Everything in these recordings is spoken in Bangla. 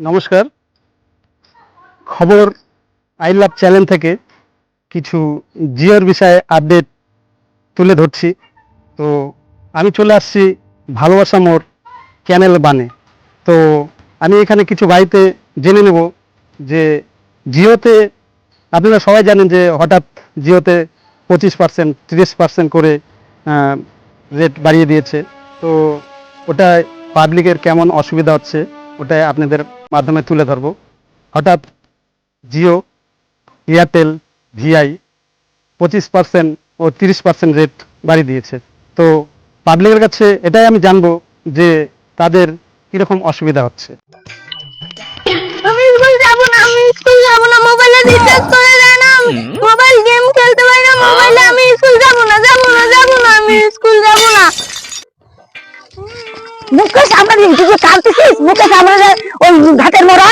নমস্কার। খবর আই লাভ চ্যানেল থেকে কিছু জিওর বিষয়ে আপডেট তুলে ধরছি। তো আমি চলে আসছি ভালোবাসা মোর ক্যানেল বানে। তো আমি এখানে কিছু বাড়িতে জেনে নেব যে জিওতে আপনারা সবাই জানেন যে হঠাৎ জিওতে পঁচিশ পার্সেন্ট তিরিশ পার্সেন্ট করে রেট বাড়িয়ে দিয়েছে। তো ওটা পাবলিকের কেমন অসুবিধা হচ্ছে ওটাই আপনাদের মাধ্যমে তুলে ধরবো। হঠাৎ জিও এয়ারটেল ভিআই পঁচিশ পার্সেন্ট ও তিরিশ পার্সেন্ট রেট বাড়িয়ে দিয়েছে। তো পাবলিকের কাছে এটাই আমি জানব যে তাদের কীরকম অসুবিধা হচ্ছে। আমি স্কুল যাব না আমি স্কুল যাব না মোবাইলে রিচার্জ করে দেয় না। মোবাইল গেম খেলতে পারি না মোবাইলে আমি স্কুল যাব না যাব না যাব না আমি স্কুল যাব না। মুখে সামনে দিয়ে তুই কাঁদতেছিস মুখে সামনে দিয়ে ওই ঘাটের মোড়া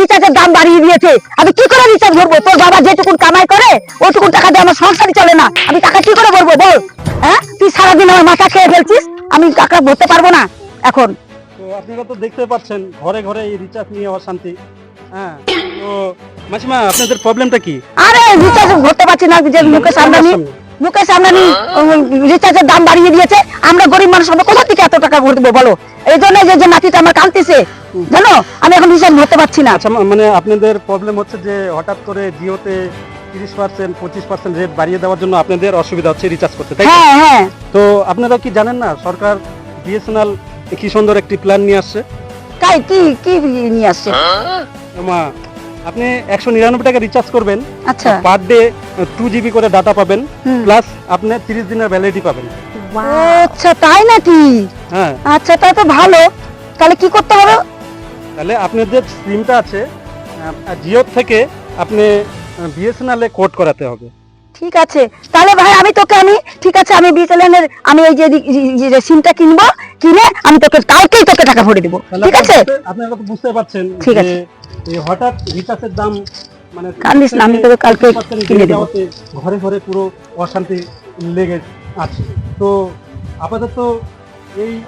রিচার্জের দাম বাড়িয়ে দিয়েছে। আমি কি করে রিচার্জ ভরবো তোর বাবা যেটুকুন কামাই করে ওটুকুন টাকা দিয়ে আমার সংসারই চলে না। আমি টাকা কি করে ভরবো বল? হ্যাঁ? তুই সারাদিন আমার মাথা খেয়ে ফেলছিস আমি টাকা ভরতে পারব না? এখন। তো আপনারা তো দেখতে পাচ্ছেন ঘরে ঘরে এই রিচার্জ নিয়ে অশান্তি। হ্যাঁ তো মাসিমা আপনাদের প্রবলেমটা কি? আরে রিচার্জ ভরতে পারছি না যে মুকেশ আম্বানি মুকেশ আম্বানি রিচার্জের দাম বাড়িয়ে দিয়েছে। আমরা গরিব মানুষ আমরা কোথা থেকে এত টাকা ভরে দেবো বলো? এই জন্য যে যে নাতিটা আমার কাঁদতেছে। জানো? আমি এখন রিচার্জ ভরতে পারছি না। আচ্ছা মানে আপনাদের প্রবলেম হচ্ছে যে হঠাৎ করে জিওতে তিরিশ পার্সেন্ট পঁচিশ পার্সেন্ট রেট বাড়িয়ে দেওয়ার জন্য আপনাদের অসুবিধা হচ্ছে রিচার্জ করতে তাই? হ্যাঁ হ্যাঁ। তো আপনারা কি জানেন না সরকার বিএসএনএল কি সুন্দর একটি প্ল্যান নিয়ে আসছে। তাই কি কি নিয়ে আসছে? মা আপনি একশো নিরানব্বই টাকা রিচার্জ করবেন। আচ্ছা। পার ডে টু জিবি করে ডাটা পাবেন। প্লাস আপনি তিরিশ দিনের ভ্যালিডিটি পাবেন। আচ্ছা তাই নাকি? হ্যাঁ। আচ্ছা তাই তো ভালো। তাহলে কি করতে হবে? তাহলে আপনার যে সিমটা আছে জিও থেকে আপনি বিএসএনএল এ কোড করাতে হবে। ঠিক আছে। তাহলে ভাই আমি তোকে আমি ঠিক আছে আমি বিএসএনএল আমি এই যে সিমটা কিনবো কিনে আমি তোকে তোকে টাকা ভরে দেবো। ঠিক আছে? আপনি- আপনারা তো বুঝতে পারছেন ঠিক আছে। এই হঠাৎ রিচার্জের দাম মানে কান্দিস না, আমি তোকে কালকে কিনে দেবো। ঘরে ঘরে পুরো অশান্তি লেগে আছে। তো আপাতত এই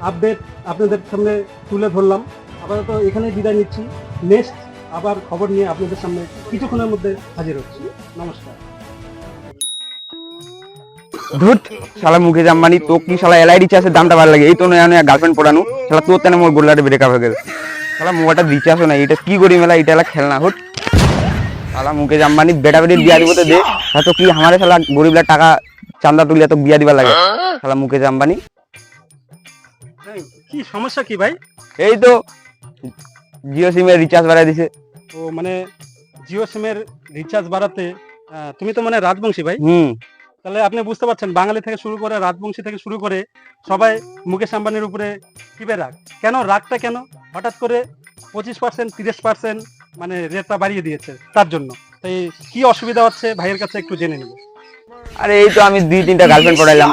আপডেট আপনাদের সামনে তুলে ধরলাম। আপাতত এখানেই বিদায় নিচ্ছি। নেক্সট আবার খবর নিয়ে আপনাদের সামনে কিছুক্ষণের মধ্যে হাজির হচ্ছি। নমস্কার। ধুত শালা মুকেশ আম্বানি তো কি শালা এলআই রিচার্জের দামটা ভালো লাগে? এই তো নয় গার্লফ্রেন্ড পড়ানো। শালা তোর তেনে মোর গোল্লাটে ব্রেকআপ হয়ে গেল শালা মোবাইলটা রিচার্জও নাই এটা কি করি মেলা এটা খেলনা হুট শালা মুকেশ আম্বানি বেটা বেটি বিয়া দিব তো দে। তা তো কি আমারে শালা গরিবলা টাকা চান্দা তুলিয়া তো বিয়া দিবা লাগে? শালা আম্বানি হ্যাঁ, কি সমস্যা কি ভাই? এই তো জিও সিমের রিচার্জ বাড়াই দিছে। ও মানে জিও সিমের রিচার্জ বাড়াতে তুমি তো মানে রাজবংশী ভাই? হুম। তাহলে আপনি বুঝতে পারছেন বাঙালি থেকে শুরু করে রাজবংশী থেকে শুরু করে সবাই মুকেশ আম্বানির উপরে টিপে রাগ। কেন? রাগটা কেন? হঠাৎ করে পঁচিশ পার্সেন্ট তিরিশ পার্সেন্ট মানে রেটটা বাড়িয়ে দিয়েছে তার জন্য। তাই কি অসুবিধা হচ্ছে ভাইয়ের কাছে একটু জেনে নেব। আরে এই তো আমি দুই তিনটা গার্লফ্রেন্ড পড়াইলাম।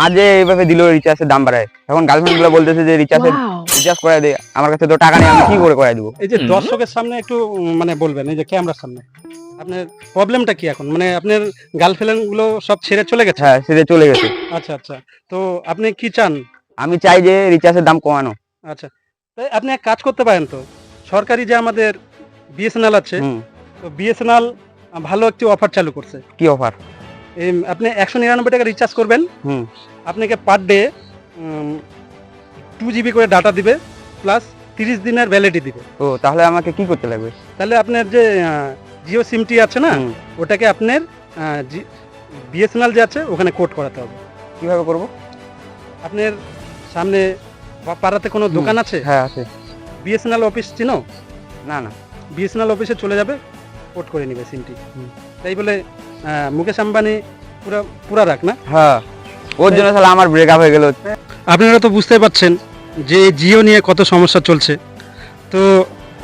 মাঝে এইভাবে দিল রিচার্জের দাম বাড়ায়। এখন গার্লফ্রেন্ডগুলো বলতেছে যে রিচার্জের রিচার্জ করাই দে। আমার কাছে তো টাকা নেই আমি কি করে করাই দেবো? এই যে দর্শকের সামনে একটু মানে বলবেন এই যে ক্যামেরার সামনে। আপনার প্রবলেমটা কি এখন? মানে আপনার গার্লফ্রেন্ডগুলো সব ছেড়ে চলে গেছে? হ্যাঁ সেটা চলে গেছে। আচ্ছা আচ্ছা। তো আপনি কি চান? আমি চাই যে রিচার্জের দাম কমানো। আচ্ছা। তাই আপনি এক কাজ করতে পারেন তো। সরকারি যে আমাদের বিএসএনএল আছে তো বিএসএনএল ভালো একটি অফার চালু করছে। কি অফার আপনি একশো নিরানব্বই টাকা রিচার্জ করবেন। হুম। আপনাকে পার ডে টু জিবি করে ডাটা দিবে প্লাস তিরিশ দিনের ভ্যালিডিটি দিবে। ও তাহলে আমাকে কি করতে লাগবে? তাহলে আপনার যে জিও সিমটি আছে না ওটাকে আপনার বিএসএনএল যে আছে ওখানে কোড করাতে হবে। কীভাবে করব? আপনার সামনে পাড়াতে কোনো দোকান আছে? হ্যাঁ আছে। বিএসএনএল অফিস চিনো? না না। বিএসএনএল অফিসে চলে যাবে কোড করে নেবে সিমটি। তাই বলে মুকেশ আম্বানি পুরা পুরা রাখ না? হ্যাঁ। ওর জন্য তাহলে আমার ব্রেকআপ হয়ে গেল। আপনারা তো বুঝতে পারছেন যে জিও নিয়ে কত সমস্যা চলছে। তো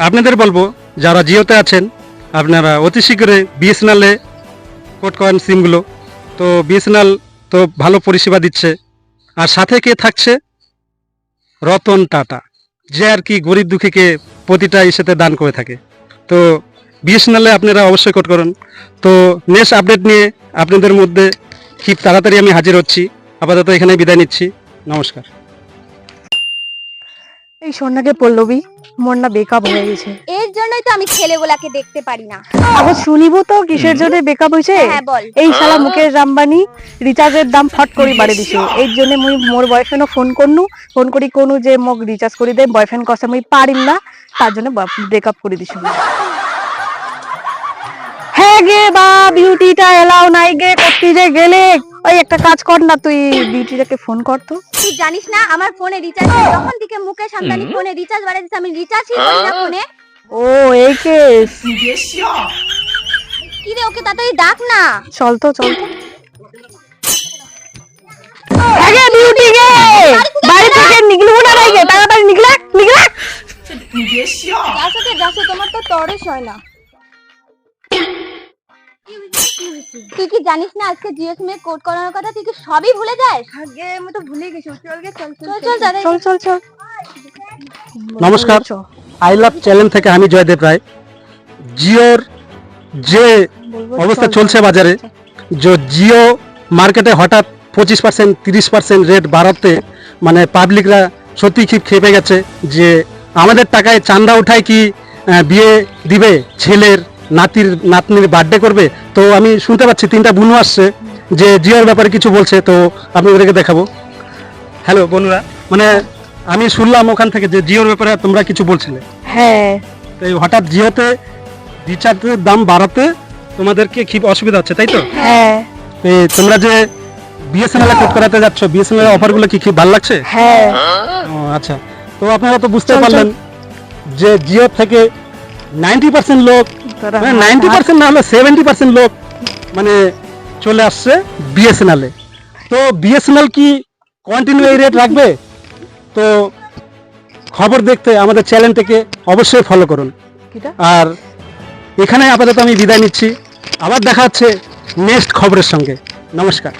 আপনাদের বলব যারা জিওতে আছেন আপনারা অতি শীঘ্রই বিএসএনএলে কোড করেন সিমগুলো তো বিএসএনএল তো ভালো পরিষেবা দিচ্ছে। আর সাথে কে থাকছে? রতন টাটা। যে আর কি গরিব দুঃখীকে প্রতিটা ইস্যুতে দান করে থাকে। তো বিএসএনএলে আপনারা অবশ্যই কোড করেন। তো নেক্সট আপডেট নিয়ে আপনাদের মধ্যে খুব তাড়াতাড়ি আমি হাজির হচ্ছি। আপাতত এখানে বিদায় নিচ্ছি। নমস্কার। এই সন্ধ্যাকে পল্লবী মোর না বেকআপ হয়ে গেছে। এর জন্যই তো আমি ছেলেগুলাকে দেখতে পারি না। আবার শুনিব তো কিসের জন্য বেকআপ হয়েছে? হ্যাঁ বল। এই শালা মুকেশ আম্বানি রিচার্জের দাম ফট করে বাড়ে দিছে। এর জন্য মুই মোর বয়ফ্রেন্ডও ফোন করনু। ফোন করি কোনু যে মোক রিচার্জ করে দে বয়ফ্রেন্ড কসে মুই পারিম না। তার জন্য ব্রেকআপ করে দিছে হ্যাঁ গে বা বিউটিটা এলাও নাই গে করতে যে গেলে। ওই একটা কাজ কর না তুই বিউটিটাকে ফোন কর তো। তুই জানিস না আমার ফোনে রিচার্জ তখন থেকে মুকেশ আম্বানি ফোনে রিচার্জ বাড়াই দিচ্ছে আমি রিচার্জই করি না ফোনে ও এই কেস কি রে ওকে তাড়াতাড়ি ডাক না। চল তো চল তো। আগে বিউটি গে বাড়ি থেকে নিকলবো না গে তাড়াতাড়ি নিকলে নিকলে। যাচ্ছে তোমার তো তরস হয় না। তুই কি জানিস না আজকে জিও সিমে কোড করানোর কথা? তুই কি সবই ভুলে যাস? আগে আমি তো ভুলে গেছি চল গে চল চল চল দাদা চল চল চল। নমস্কার। আই লাভ চ্যানেল থেকে আমি জয়দেব রায় জিওর যে অবস্থা চলছে বাজারে যে জিও মার্কেটে হঠাৎ পঁচিশ পার্সেন্ট তিরিশ পার্সেন্ট রেট বাড়াতে মানে পাবলিকরা সত্যি খুব খেপে গেছে যে আমাদের টাকায় চান্দা উঠায় কি বিয়ে দিবে ছেলের নাতির নাতনির বার্থডে করবে তো আমি শুনতে পাচ্ছি তিনটা বুনু আসছে যে জিওর ব্যাপারে কিছু বলছে তো আমি ওদেরকে দেখাবো। হ্যালো বনুরা। মানে আমি শুনলাম ওখান থেকে যে জিওর ব্যাপারে তোমরা কিছু বলছিলে। হ্যাঁ। তো এই হঠাৎ জিওতে রিচার্জের দাম বাড়াতে তোমাদেরকে খুব অসুবিধা হচ্ছে তাই তো? হ্যাঁ। এই তোমরা যে বিএসএনএল কোড করাতে যাচ্ছ বিএসএনএল অফারগুলো কি খুব ভালো লাগছে? হ্যাঁ। ও আচ্ছা। তো আপনারা তো বুঝতে। পারলেন যে জিও থেকে নাইনটি পার্সেন্ট লোক তোরা নাইনটি পার্সেন্ট না হলে সেভেন্টি পার্সেন্ট লোক মানে চলে আসছে বিএসএনএল তো বিএসএনএল কি কন্টিনিউ এই রেট রাখবে? তো খবর দেখতে আমাদের চ্যানেলটিকে অবশ্যই ফলো করুন। আর এখানে আপাতত আমি বিদায় নিচ্ছি। আবার দেখা হচ্ছে নেক্সট খবরের সঙ্গে। নমস্কার।